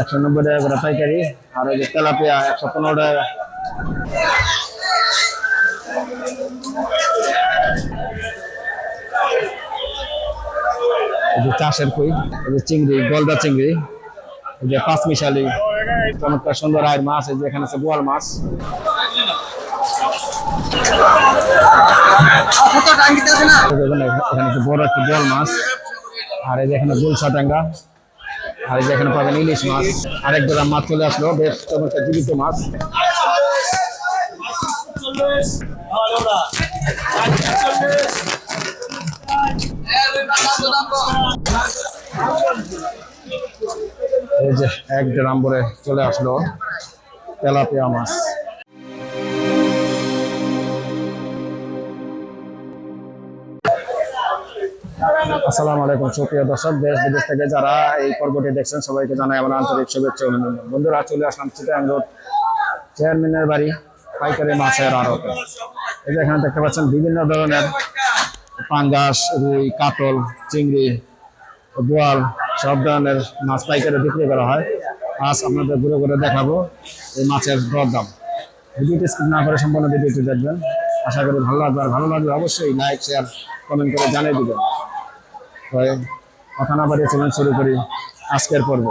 একশো নব্বই টাকা করে পাইকারি, আর ওই যে তেলাপিয়া একশো পনেরো টাকা চাষের কই চিংড়ি, গলদা চিংড়ি যে পাঁচ মিশালি। চমৎকার সুন্দর আয়ের মাছ, এই যে এখানে আছে বোয়াল মাছ। এখানে বড় একটু বোয়াল মাছ। আর এই যে এখানে টাঙ্গা আর এই ইলিশ মাছ। আরেক গ্রাম মাছ চলে আসলো, বেশ চমৎকার মাছ। এই যে এক গ্রাম ভরে চলে আসলো তেলাপিয়া মাছ। আসসালামু আলাইকুম, সুপ্রিয় দর্শক, দেশ বিদেশ থেকে যারা এই পর্বটি দেখছেন, সবাইকে জানাই আমার আন্তরিক শুভেচ্ছা অভিনন্দন। বন্ধুরা, চলে আসলাম চিটাং চেয়ারম্যানের বাড়ি, পাইকারি মাছের আড়তে। এই যে এখানে দেখতে পাচ্ছেন, বিভিন্ন ধরনের পাঙ্গাস, রুই, কাতল, চিংড়ি বোয়াল সব ধরনের মাছ পাইকারি বিক্রি করা হয়। আজ আপনাদের ঘুরে ঘুরে দেখাবো এই মাছের দর দাম ভিডিওটি স্কিপ না করে সম্পূর্ণ ভিডিওটি দেখবেন। আশা করি ভালো লাগবে। আর ভালো লাগলে অবশ্যই লাইক, শেয়ার, কমেন্ট করে জানিয়ে দেবেন। কথা না পারিয়ে চ্যানেল শুরু করি আজকের পর্ব।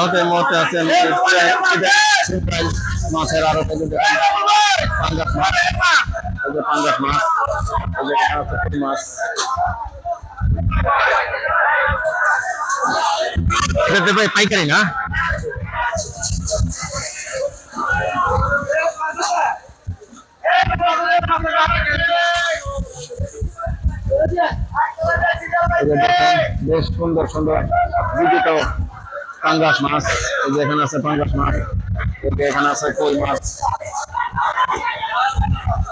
হতে মুহূর্তে আছেন মাছের আরও পাঙ্গাস মাছ। পাঙ্গাস মাছ। মাছ। ভাই পাইকারি না? বেশ সুন্দর সুন্দর। জীবিত পাঙ্গাস মাছ, এই যে এখানে আছে পাঙ্গাস মাছ, এই যে এখানে আছে কই মাছ।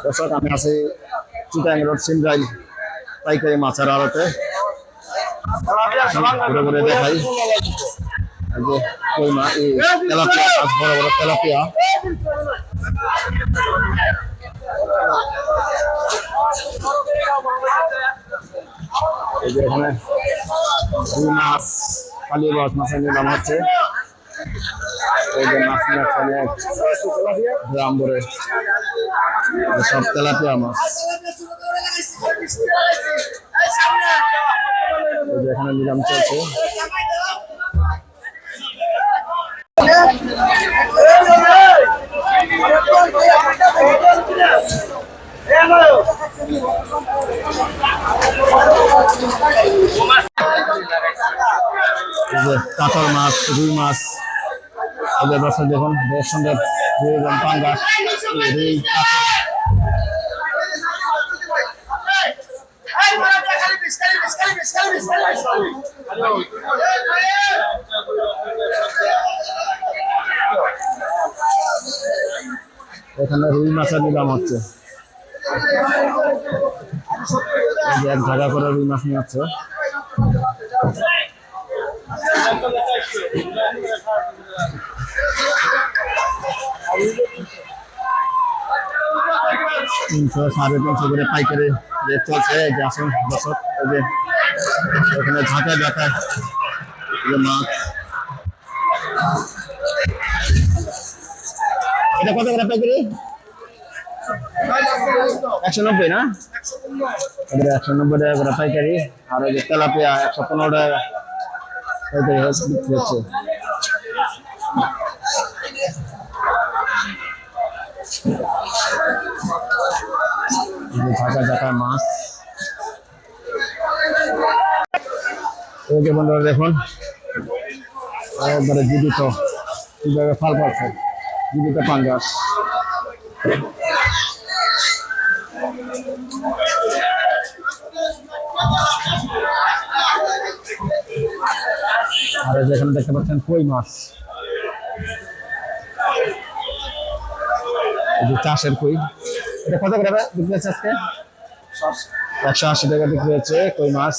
দর্শক, আমি আছি চিটাং রোড, সিমরাইল পাইকারি মাছের আড়তে। ঘুরে ঘুরে দেখাই। যে কই মাছ তেলাপিয়া মাছ, বড় বড় তেলাপিয়া। এই যে এখানে মাছ। কালী মাছ মাছের নিলাম হচ্ছে এই মাছ নিয়ে ভরে সব তেলাপিয়া মাছ নিলাম চলছে। যে কাতল মাছ, রুই মাছ যে দর্শক দেখুন বেশ সুন্দর রুই এবং পাঙ্গাস এই রুই এখানে রুই মাছের নিলাম হচ্ছে। এক জায়গা করে রুই মাছ নিয়ে যাচ্ছে তিনশো সাড়ে তিনশো করে পাইকারি রেট চলছে যে আসুন দর্শক যে এখানে ঝাঁকা ঝাঁকা মাছ এটা কত করে পাইকারি একশো নব্বই না একশো নব্বই টাকা করে পাইকারি আর ওই যে তেলাপিয়া একশো পনেরো টাকা পাইকারি হচ্ছে বিক্রি হচ্ছে ঝাঁকা ঝাঁকা মাছ। যে বন্ধুরা, দেখুন। একবারে জীবিত। কীভাবে ফাল পাচ্ছে? জীবিত পাঙ্গাস। আর এই যে এখানে দেখতে পাচ্ছেন কই মাছ? চাষের কই। এটা কত করে বিক্রি হচ্ছে আজকে? একশো আশি টাকা বিক্রি হচ্ছে কই মাছ।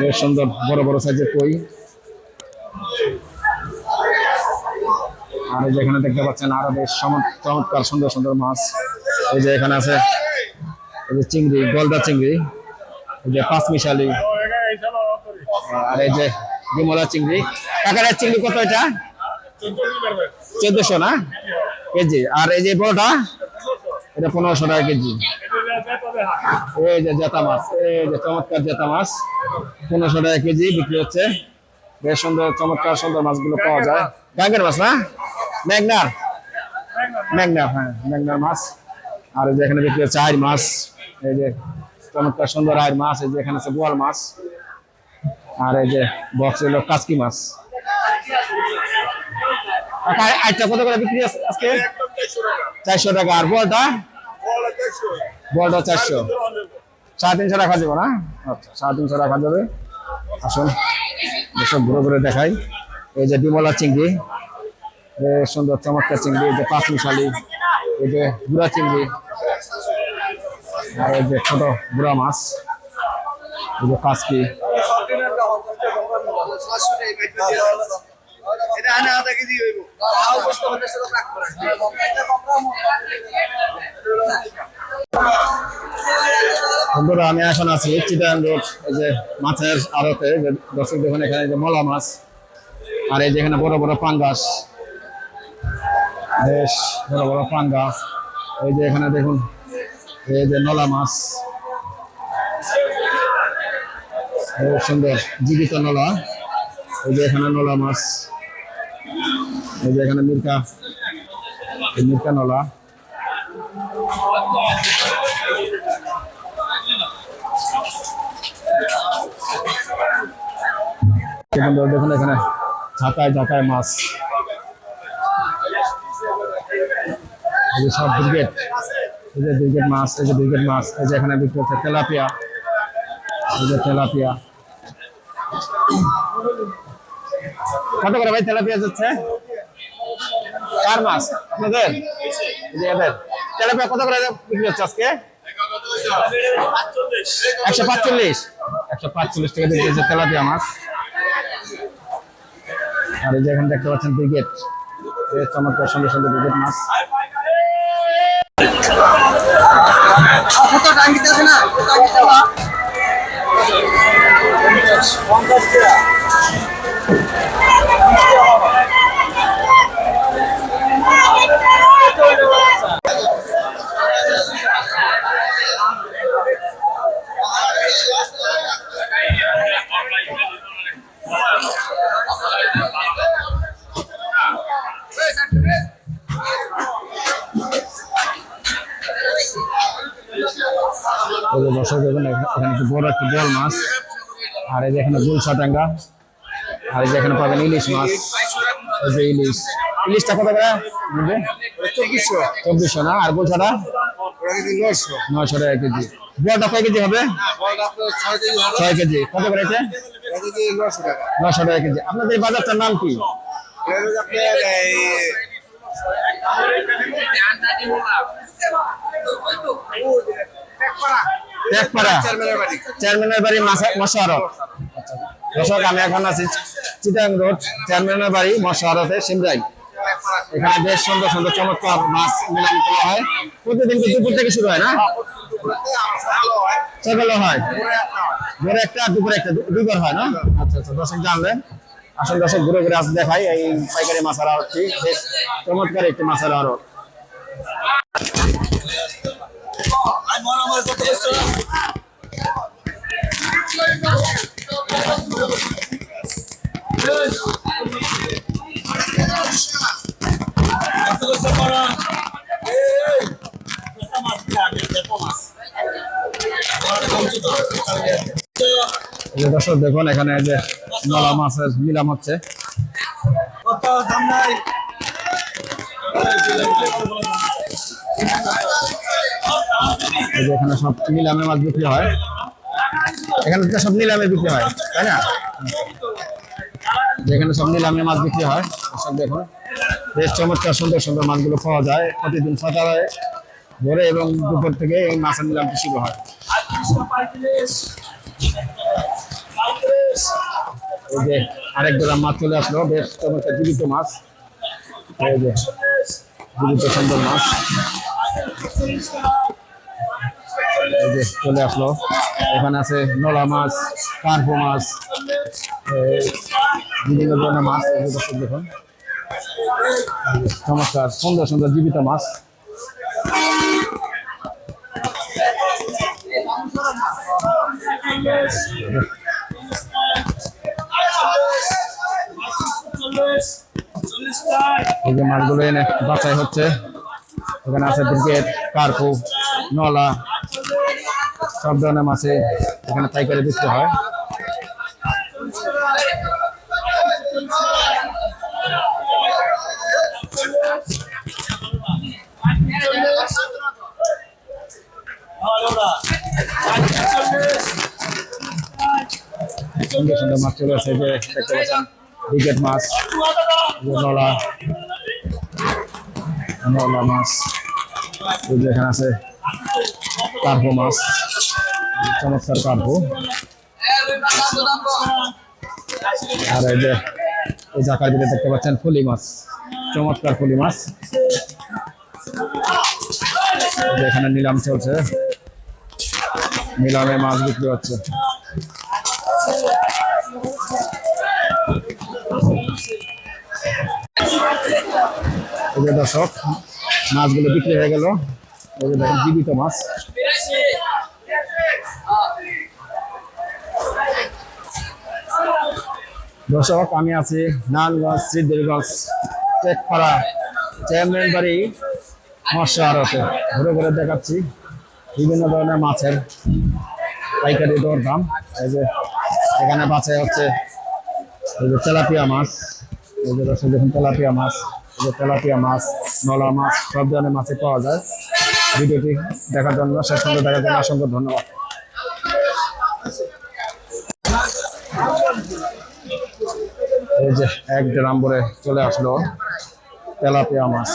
বেশ সুন্দর, বড় বড় সাইজের কই। আর যেখানে দেখতে পাচ্ছেন আরও বেশ চমৎ- চমৎকার সুন্দর সুন্দর মাছ। এই যে এখানে আছে, এই যে চিংড়ি, গলদা চিংড়ি, এই যে পাঁচ মিশালি। আর এই যে বিমলা চিংড়ি। কাকারের চিংড়ি কত এটা? চোদ্দশো না? কেজি। আর এই যে বড়টা এটা পনেরোশো টাকা কেজি। এই যে জেতা মাছ, এই যে চমৎকার জেতা মাছ। পনেরোশো টাকা কেজি বিক্রি হচ্ছে। বেশ সুন্দর, চমৎকার সুন্দর মাছগুলো পাওয়া যায়। গাঙ্গের মাছ না? মেঘনার মেঘনার হ্যাঁ মেঘনার মাছ। আর এই যে এখানে বিক্রি হচ্ছে আইর মাছ। এই যে চমৎকার সুন্দর আইর মাছ। এই যে এখানে আছে বোয়াল মাছ। আর এই যে বক্স হলো কাসকি মাছ। কত করে বিক্রি চারশো টাকা। আর চারশো। সাড়ে না? আচ্ছা সাড়ে যাবে আসুন এসব ঘুরে ঘুরে দেখাই। এই যে বিমলা চিংড়ি সুন্দর চমৎকার চিংড়ি, এই যে পাঁচ এই যে গুড়া চিংড়ি, আর এই যে ছোট গুড়া মাছ, এই যে কাসকি। বন্ধুরা, আমি এখন আছি চিটাং রোড এই যে মাছের আড়তে দর্শক দেখুন এখানে যে মলা মাছ, আর এই যে এখানে বড় বড় পাঙ্গাস, বেশ বড় বড় পাঙ্গাস। এই যে এখানে দেখুন, এই যে নলা মাছ। খুব সুন্দর, জীবিত নলা। এই যে এখানে নলা মাছ। এই যে এখানে মির্কা। মির্কা নলা। দেখুন এখানে ঝাঁকায় ঝাঁকায় মাছ। এই সব ব্রিগেড। এই যে ব্রিগেড মাছ, এই যে ব্রিগেড মাছ। এই যে এখানে বিক্রি হচ্ছে তেলাপিয়া। এই যে তেলাপিয়া। কত করে ভাই তেলাপিয়া যাচ্ছে? কার মাছ আপনাদের? এদের। তেলাপিয়া কত করে বিক্রি হচ্ছে আজকে? একশো পাঁচচল্লিশ। একশো পাঁচচল্লিশ টাকা বিক্রি হচ্ছে তেলাপিয়া মাছ। আর এই যে এখানে দেখতে পাচ্ছেন ব্রিগেড। চমৎকার সুন্দর সুন্দর ব্রিগেড মাছ। না? যে দর্শক দেখুন এখানে একটু বড় একটি বল মাছ। আর এই যে এখানে গুলশা টাঙ্গা আর এই যে এখানে পাবেন ইলিশ মাছ। এই যে ইলিশ। ইলিশটা কত করে? বুঝবে চব্বিশশো। চব্বিশশো না? আর গুলশাটা নয়শো। টাকা কেজি। কয় কেজি হবে? ছয় কেজি কত করে এটা? নশো টাকা। কেজি। আপনাদের এই বাজারটার নাম কি? আপনার টেকপাড়া চেয়ারম্যানের বাড়ি। চেয়ারম্যানের বাড়ি মশারত দর্শক আমি এখন আছি চিটাং রোড চেয়ারম্যানের বাড়ি সিমরাই এখানে বেশ সুন্দর সুন্দর চমৎকার মাছ নিলাম করা হয়। প্রতিদিন দুপুর থেকে শুরু হয় না? সকালে হয়। ভোরে একটা দুপুরে একটা দুবার হয় না? আচ্ছা আচ্ছা দর্শক জানলেন। আসল দর্শক ঘুরে ঘুরে আসতে দেখাই এই পাইকারি মাছের আড়তটি বেশ চমৎকার একটি মাছের আড়ত। দর্শক দেখুন এখানে যে নলা মাছের নিলাম হচ্ছে। কত দাম নাই? যে এখানে সব নিলামে মাছ বিক্রি হয়। এখানে তো সব নিলামে বিক্রি হয়, তাই না? যেখানে সব নিলামে মাছ বিক্রি হয় সব দেখুন। বেশ চমৎকার, সুন্দর সুন্দর মাছগুলো পাওয়া যায়, প্রতিদিন সকালে ভোরে এবং দুপুর থেকে এই মাছের নিলামটি শুরু হয়। এই যে আরেক গ্রাম মাছ চলে আসলো, বেশ চমৎকার, জীবিত মাছ। এই যে, জীবিত সুন্দর মাছ। যে চলে আসলো। এখানে আছে নলা মাছ কার্পো মাছ বিভিন্ন ধরনের মাছ দেখুন। চমৎকার, সুন্দর সুন্দর জীবিত মাছ। এই যে মাছগুলো এনে বাছাই হচ্ছে। এখানে আছে ব্রিগেড কার্পু নলা সব ধরনের মাছে এখানে পাইকারি বিক্রি হয়। সুন্দর সুন্দর মাছ চলে আসে যে দেখতে পাচ্ছেন, ব্রিগেড মাছ নলা নলা মাছ এখানে আছে কার্পো মাছ। চমৎকার কার্পো আর এই যে, এই জাকার দিকে দেখতে পাচ্ছেন, ফুলি মাছ, চমৎকার ফুলি মাছ। এখানে নিলাম চলছে। নিলামে মাছ বিক্রি হচ্ছে। দর্শক, মাছগুলো বিক্রি হয়ে গেল। জীবিত মাছ। দর্শক, আমি আছি নানগঞ্জ সিদ্ধিরগঞ্জ, টেকপাড়া চেয়ারম্যান বাড়ি মৎস্য আড়তে ঘুরে ঘুরে দেখাচ্ছি বিভিন্ন ধরনের মাছের পাইকারি দর দাম। এই যে এখানে বাছাই হচ্ছে এই যে তেলাপিয়া মাছ। এই যে দর্শক, দেখুন তেলাপিয়া মাছ, এই যে তেলাপিয়া মাছ, নলা মাছ, সব ধরনের মাছে পাওয়া যায়। ভিডিওটি দেখার জন্য, শেষ পর্যন্ত দেখার জন্য অসংখ্য ধন্যবাদ। এই যে এক ড্রাম ভরে চলে আসলো তেলাপিয়া মাছ।